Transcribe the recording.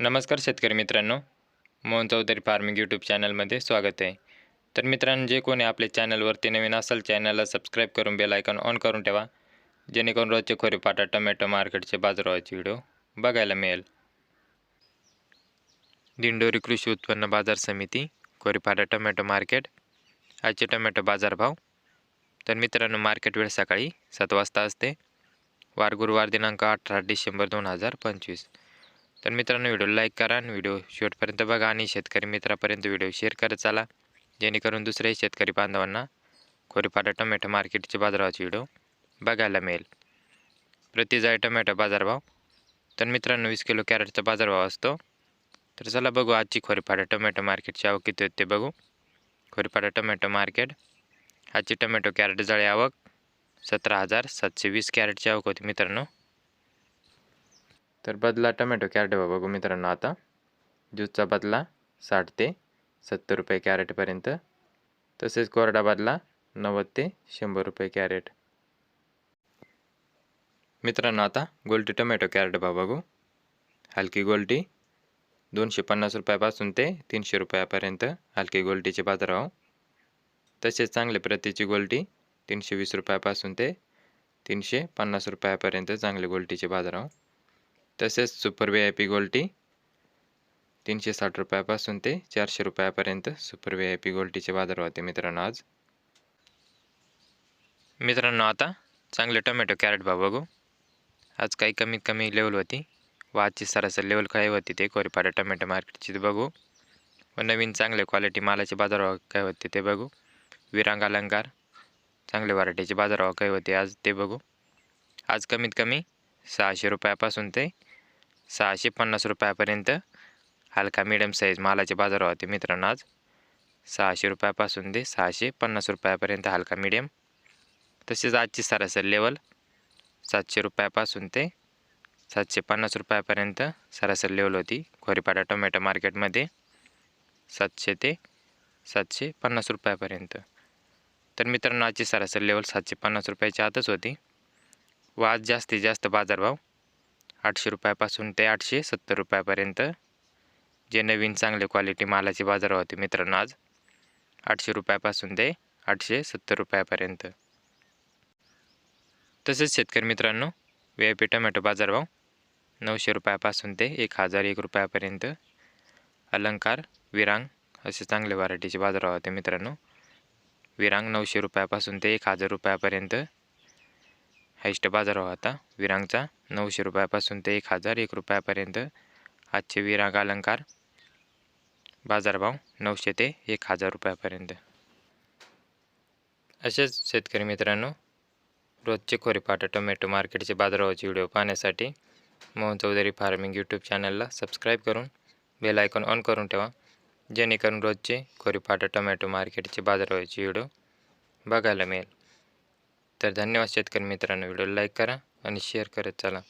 नमस्कार शेतकरी मित्रांनो. मोहन चौधरी फार्मिंग यूट्यूब चॅनलमध्ये स्वागत आहे. तर मित्रांनो जे कोणी आपल्या चॅनलवरती नवीन असेल चॅनलला सबस्क्राईब करून बेल आयकॉन ऑन करून ठेवा. जेणेकरून रोजचे खोरेपाटा टोमॅटो मार्केटचे बाजारभावाचे व्हिडिओ बघायला मिळेल. दिंडोरी कृषी उत्पन्न बाजार समिती खोरीपाटा टोमॅटो मार्केट आजचे टोमॅटो बाजारभाव. तर मित्रांनो मार्केट वेळ सकाळी सात वाजता असते. वार गुरुवार दिनांक अठरा डिसेंबर दोन हजार पंचवीस. तर मित्रांनो व्हिडिओ लाईक करा आणि व्हिडिओ शेवटपर्यंत बघा आणि शेतकरी मित्रापर्यंत व्हिडिओ शेअर करत चाला जेणेकरून दुसऱ्याही शेतकरी बांधवांना खोरीपाडा टोमॅटो मार्केटचे बाजाराचे व्हिडिओ बघायला मिळेल. प्रतिजाय टोमॅटो बाजारभाव. तर मित्रांनो वीस किलो कॅरेटचा बाजारभाव असतो. तर चला बघू आजची खोरीपाटा टोमॅटो मार्केटची आवक किती होते बघू. Khoripada tomato market. आजची टोमॅटो कॅरेट जाळी आवक सतरा हजार सातशे वीस कॅरेटची आवक होती मित्रांनो. तर बदला टोमॅटो कॅरेट बघू मित्रांनो आता. ज्यूसचा बदला साठ ते सत्तर रुपये कॅरेटपर्यंत तसेच कोरडा बदला नव्वद ते शंभर रुपये कॅरेट. मित्रांनो आता गोल्टी टोमॅटो कॅरेट भाव बघू. हलकी गोल्टी दोनशे पन्नास रुपयापासून ते तीनशे रुपयापर्यंत हलकी गोल्टीचे बाजारभाव. तसेच चांगले प्रतीची गोल्टी तीनशे वीस रुपयापासून ते तीनशे पन्नास रुपयापर्यंत चांगले गोल्टीचे बाजारभाव. तसेच सुपर व्ही आय पी गोल्टी तीनशे साठ रुपयापासून ते चारशे रुपयापर्यंत सुपर व्ही आय पी गोल्टीचे बाजार होते मित्रांनो आज. मित्रांनो आता चांगले टोमॅटो कॅरेट भाव बघू. आज काही कमीत कमी लेवल होती. व आजची सरासरी लेवल काय होती ते कोरीपाडा टोमॅटो मार्केटची बघू. व नवीन चांगले क्वालिटी मालाचे बाजारभाव काय होते ते बघू. विरांग अलंकार चांगले व्हरायटीचे बाजारभाव काय होते आज ते बघू. आज कमीत कमी सहाशे रुपयापासून ते सहाशे पन्नास रुपयापर्यंत हलका मिडियम साईज मालाचे बाजारभाव होते मित्रांनो आज. सहाशे रुपयापासून ते सहाशे पन्नास रुपयापर्यंत हलका मिडियम तसेच आजची सरासरी लेवल सातशे रुपयापासून ते सातशे पन्नास रुपयापर्यंत सरासरी लेवल होती. खोरीपाडा टोमॅटो मार्केटमध्ये सातशे ते सातशे पन्नास रुपयापर्यंत. तर मित्रांनो आजची सरासरी लेवल सातशे पन्नास रुपयाच्या आतच होती. व आज जास्तीत जास्त बाजारभाव आठशे रुपयापासून ते आठशे सत्तर रुपयापर्यंत. जे नवीन चांगले क्वालिटी मालाचे बाजार होते मित्रांनो आज आठशे रुपयापासून ते आठशे सत्तर रुपयापर्यंत. तसेच शेतकरी मित्रांनो व्ही पी टोमॅटो बाजारभाव नऊशे रुपयापासून ते एक हजार एक रुपयापर्यंत. अलंकार विरांग असे चांगले व्हरायटीचे बाजार होते मित्रांनो. विरांग नऊशे रुपयापासून ते एक हजार रुपयापर्यंत. हायस्ट बाजारभाव होता विरांगचा. नऊशे रुपयापासून ते एक हजार एक रुपयापर्यंत. आजचे विरांग अलंकार बाजारभाव नऊशे ते एक हजार रुपयापर्यंत. असेच शेतकरी मित्रांनो रोजचे खोरीपाटा टोमॅटो मार्केटचे बाजारभावाचे व्हिडिओ पाहण्यासाठी मोहन चौधरी फार्मिंग यूट्यूब चॅनलला सबस्क्राईब करून बेल आयकॉन ऑन करून ठेवा. जेणेकरून रोजचे खोरीपाटा टोमॅटो मार्केटचे बाजारभावाचे व्हिडिओ बघायला मिळेल. तर धन्यवाद शेतकरी मित्रांनो. व्हिडिओ लाईक करा आणि शेअर करत चला.